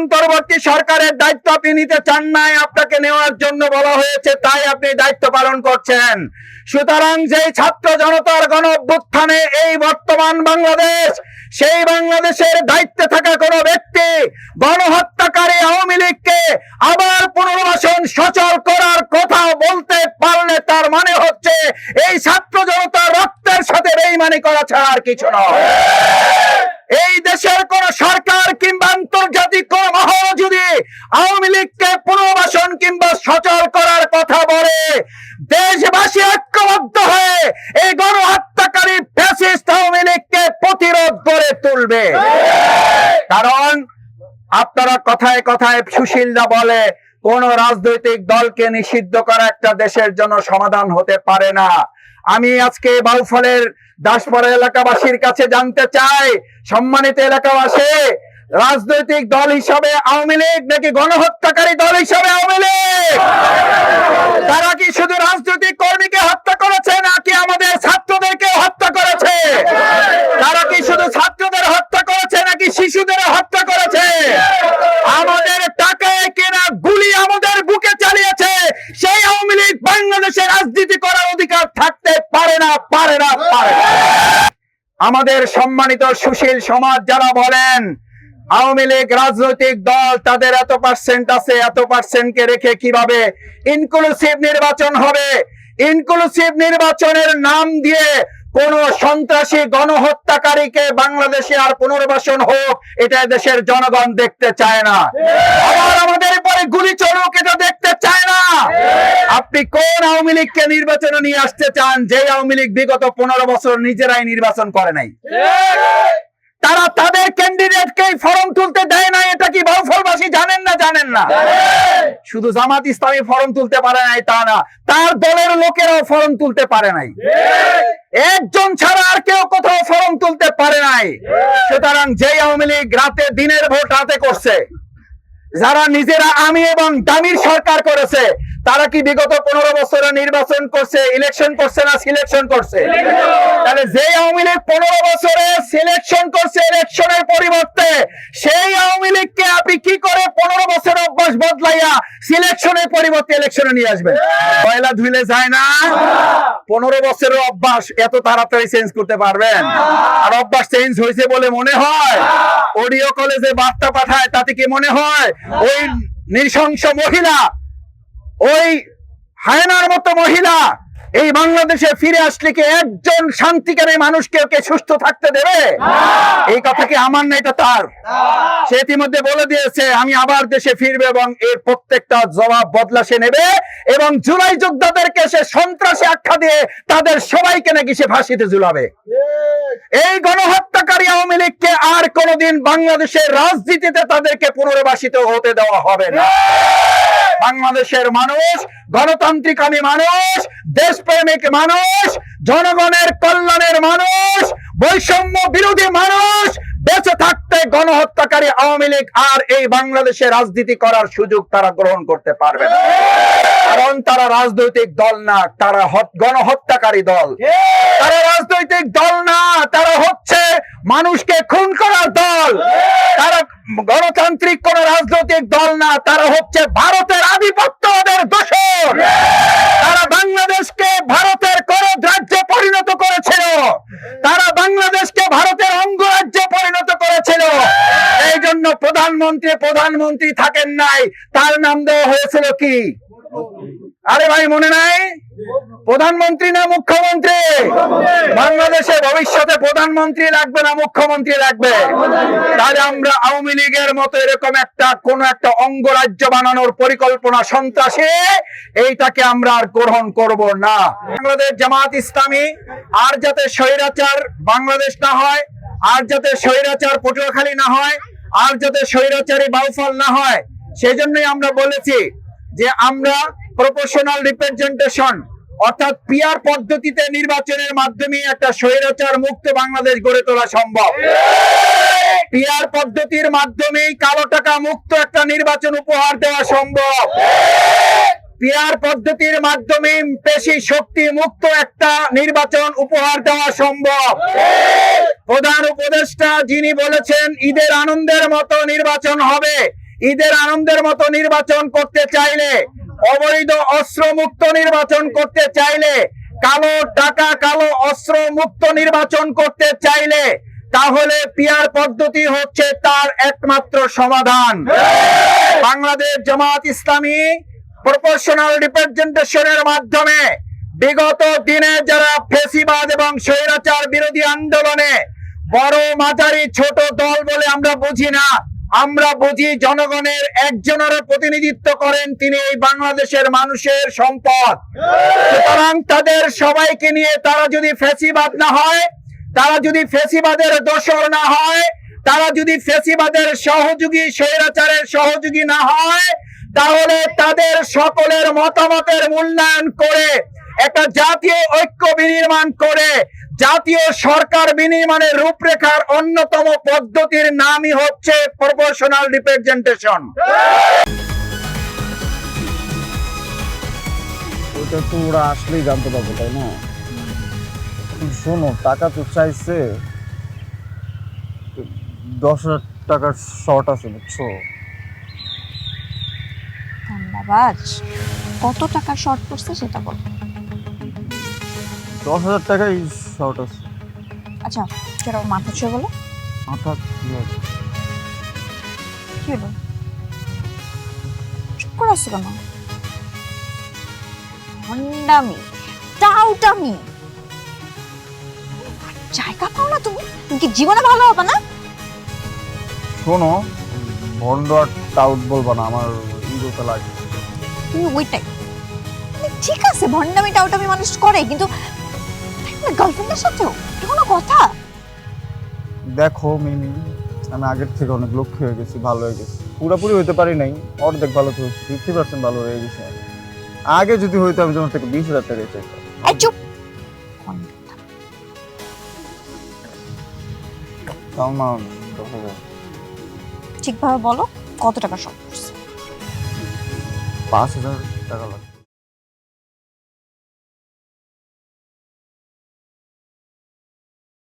অন্তর্বর্তী সরকারের দায়িত্ব আপনি নিতে চান নাই, আপনাকে নেওয়ার জন্য বলা হয়েছে, তাই আপনি দায়িত্ব পালন করছেন। সুতরাং যে ছাত্র জনতার গণ অভ্যুত্থানে এই বর্তমান বাংলাদেশ, সেই বাংলাদেশের দায়িত্বে থাকা কোনো ব্যক্তি গণহত্যাকারী আওয়ামী লীগকে আবার পুনর্বাসন সচল করার কথা বলতে পারলে তার মানে হচ্ছে, এই ছাত্র জনতার রক্তের সাথে বেইমানি করা ছাড়া আর কিছু নয় এই দেশের কোন সরকার কিংবা আন্তর্জাতিক কোন মহল যদি আওয়ামী লীগকে পুনর্বাসন কিংবা সচল করার কথা বলে দেশবাসী ঐক্যবদ্ধ হয়ে এই গণহত্যাকারী ফ্যাসিস্ট আওয়ামী লীগকে করে তুলবে। কারণ আপনারা কথায় কথায় সুশীলরা বলে, কোন রাজনৈতিক দলকে নিষিদ্ধ করা একটা দেশের জন্য সমাধান হতে পারে না। আমি আজকে বাউফলের দাসপাড়া এলাকাবাসীর কাছে জানতে চাই, সম্মানিত এলাকাবাসী, রাজনৈতিক দল হিসাবে আওয়ামী লীগ নাকি গণহত্যাকারী দল হিসাবে আওয়ামী লীগ? তারা কি শুধু রাজনৈতিক কর্মীকে হত্যা করেছে নাকি আমাদের ছাত্রদেরকে হত্যা করেছে তারা কি শুধু ছাত্রদের হত্যা করেছে নাকি শিশুদের হত্যা করেছে আমাদের টাকায় কেনা গুলি আমাদের বুকে চালিয়েছে সেই আওয়ামী লীগ বাংলাদেশে রাজনীতি করার অধিকার থাকতে পারে না, পারে পারে আমাদের সম্মানিত সুশীল সমাজ যারা বলেন, আওয়ামী লীগ রাজনৈতিক দল তাদের এত পার্সেন্ট আছে, এত পার্সেন্টকে রেখে কীভাবে ইনক্লুসিভ নির্বাচন হবে? ইনক্লুসিভ নির্বাচনের নাম দিয়ে কোন সন্ত্রাসী গণহত্যাকারীকে বাংলাদেশে আর পুনর্বাসন হোক, এটা দেশের জনগণ দেখতে চায় না। আমাদের উপরে গুলি চলুক, এটা না আপনি কোন আওয়ামী লীগকে নির্বাচনে নিয়ে আসতে চান যে আওয়ামী লীগ বিগত পনেরো বছর নিজেরাই নির্বাচন করে নাই? তারা তাদের ক্যান্ডিডেটকে ফর্ম তুলতে দেয় না এটা কি বাউফলবাসী জানেন না জানেন না? শুধু জামাত ইসলামী ফর্ম তুলতে পারে নাই তা না। তার দলের লোকেরাও ফর্ম তুলতে পারে নাই। একজন ছাড়া আর কেউ কোথাও ফর্ম তুলতে পারে নাই। সুতরাং যে আওয়ামী লীগ রাতে দিনের ভোট রাতে করছে যারা নিজেরা আমি এবং দামির সরকার করেছে তারা কি বিগত পনেরো বছরে নির্বাচন করছে ইলেকশন করছে না সিলেকশন করছে? তাহলে যে আওয়ামী লীগ পনেরো বছরে সিলেকশন করছে ইলেকশনের পরিবর্তে সেই আওয়ামী লীগকে আপনি কি করে পনেরো বছর অভ্যাস বদলাইয়া সিলেকশনের পরিবর্তে ইলেকশনে নিয়ে আসবেন? পয়লা ধুইলে যায় না? পনেরো বছরের অভ্যাস এত তাড়াতাড়ি চেঞ্জ করতে পারবেন? আর অভ্যাস চেঞ্জ হয়েছে বলে মনে হয়? অডিও কলেজে বার্তা পাঠায়, তাতে কি মনে হয়? ওই নৃশংস মহিলা ওই হায়নার মতো মহিলা এই বাংলাদেশে ফিরে আসলে কি একজন শান্তিকারী মানুষকে ওকে সুস্থ থাকতে দেবে? এই কথা কি আমার না এটা তার? সে ইতিমধ্যে বলে দিয়েছে আমি আবার দেশে ফিরবে এবং এর প্রত্যেকটা জবাব বদলা সে নেবে এবং জুলাই যোদ্ধাদেরকে সে সন্ত্রাসী আখ্যা দিয়ে তাদের সবাইকে নাকি সে ফাঁসিতে ঝুলাবে। এই গণহত্যাকারী আওয়ামী লীগকে আর কোনোদিন বাংলাদেশের রাজনীতিতে তাদেরকে পুনর্বাসিত হতে দেওয়া হবে না। বাংলাদেশের মানুষ গণতান্ত্রিক আমি মানুষ, দেশপ্রেমিক মানুষ, জনগণের কল্যাণের মানুষ বৈষম্য বিরোধী মানুষ, বেঁচে থাকতে গণহত্যাকারী আওয়ামী লীগ আর এই বাংলাদেশে রাজনীতি করার সুযোগ তারা গ্রহণ করতে পারবে না। কারণ তারা রাজনৈতিক দল না, তারা গণহত্যাকারী দল। তারা রাজনৈতিক দল না, তারা হচ্ছে মানুষকে খুন করার দল। তারা গণতান্ত্রিক কোন রাজনৈতিক দল না, তারা হচ্ছে ভারতের আধিপত্যবাদের দোষর। তারা বাংলাদেশকে ভারতের করদ রাজ্যে পরিণত করেছিল। তারা বাংলাদেশকে ভারতের অঙ্গরাজ্যে পরিণত করেছিল। এই জন্য প্রধানমন্ত্রী প্রধানমন্ত্রী থাকেন নাই। তার নাম দেওয়া হয়েছিল কি? আরে ভাই, মনে নাই? প্রধানমন্ত্রী না মুখ্যমন্ত্রী? বাংলাদেশে ভবিষ্যতে প্রধানমন্ত্রী লাগবে না মুখ্যমন্ত্রী লাগবে? তাহলে আমরা আওয়ামী লীগের মতো এরকম একটা, কোন একটা অঙ্গরাজ্য বানানোর পরিকল্পনা সন্ত্রাসী, এইটাকে আমরা আর গ্রহণ করব না। বাংলাদেশ জামাত ইসলামী, আর যাতে স্বৈরাচার বাংলাদেশ না হয়, আর যাতে স্বৈরাচার পটুয়াখালী না হয়, আর যাতে স্বৈরাচারী বাউফল না হয় সেই জন্যই আমরা বলেছি যে আমরা প্রপোর্শনাল রিপ্রেজেন্টেশন অর্থাৎ পিয়ার পদ্ধতিতে নির্বাচনের মাধ্যমে একটা স্বৈরাচার মুক্ত বাংলাদেশ গড়ে তোলা সম্ভব। পিয়ার পদ্ধতির মাধ্যমেই কালো টাকা মুক্ত একটা নির্বাচন উপহার দেওয়া সম্ভব। পিয়ার পদ্ধতির মাধ্যমে পেশি শক্তি মুক্ত একটা নির্বাচন উপহার দেওয়া সম্ভব। প্রধান উপদেষ্টা যিনি বলেছেন, ঈদের আনন্দের মতো নির্বাচন হবে। ঈদের আনন্দের মতো নির্বাচন করতে চাইলে, অবৈধ অস্ত্র মুক্ত নির্বাচন করতে চাইলে, কালো টাকা, কালো অস্ত্র মুক্ত নির্বাচন করতে চাইলে, তাহলে পিয়ার পদ্ধতি হচ্ছে তার একমাত্র সমাধান। বাংলাদেশ জামাত ইসলামী প্রপোর্শনাল রিপ্রেজেন্টেশনের মাধ্যমে বিগত দিনে যারা ফেসিবাদ এবং স্বৈরাচার বিরোধী আন্দোলনে বড় মাঝারি ছোট দল বলে আমরা বুঝি না আমরা বুঝি জনগণের একজনের প্রতিনিধিত্ব করেন তিনি এই বাংলাদেশের মানুষের সম্পদ। সুতরাং তাদের সবাইকে নিয়ে তারা যদি ফেসিবাদ না হয়, তারা যদি ফেসিবাদের দোষর না হয়, তারা যদি ফেসিবাদের সহযোগী, স্বৈরাচারের সহযোগী না হয়, তাহলে তাদের সকলের মতামতের মূল্যায়ন করে, একটা জাতীয় ঐক্য বিনির্মাণ করে জাতীয় সরকার বিনির্মাণের রূপরেখার অন্যতম পদ্ধতির নামই হচ্ছে প্রপোর্শনাল রিপ্রেজেন্টেশন ওটা তো ওরা আসলেই জানতে পারবে তাই না? শোনো টাকা তো চাইছে দশ হাজার টাকার শর্ট আছে বুঝছ? ধন্যবাদ। কত টাকা শর্ট পড়ছে সেটা বল। দশ হাজার টাকাই শর্ট আছে আচ্ছা সেটা মাথা ছুঁয়ে বলো মাথা আছে? কি হলো? চুপ করে আসছো কেন? ভণ্ডামি টাউটামি। জায়গা পাও না তুমি? তুমি কি জীবনে ভালো হবে না? শোনো ভন্ড আর টাউট বলবা না আমার ইগোতে লাগে। তুমি ওইটাই। মানে ঠিক আছে ভণ্ডামি টাউটামি মানুষ করে কিন্তু গার্লফ্রেন্ডের সাথেও? এটা কোনো কথা? দেখো মিমি আমি আগের থেকে অনেক লক্ষ্য হয়ে গেছি ভালো হয়ে গেছি। পুরোপুরি হইতে পারি নাই অর্ধেক ভালো তো হয়েছে ফিফটি পার্সেন্ট ভালো হয়ে গেছে। আগে যদি হইতো আমি তোমার থেকে বিশ হাজার টাকা চাইতাম। চুপ! তাও না দশ হাজার ঠিকভাবে বলো কত টাকা শর্ট পাঁচ হাজার টাকা লাগবে।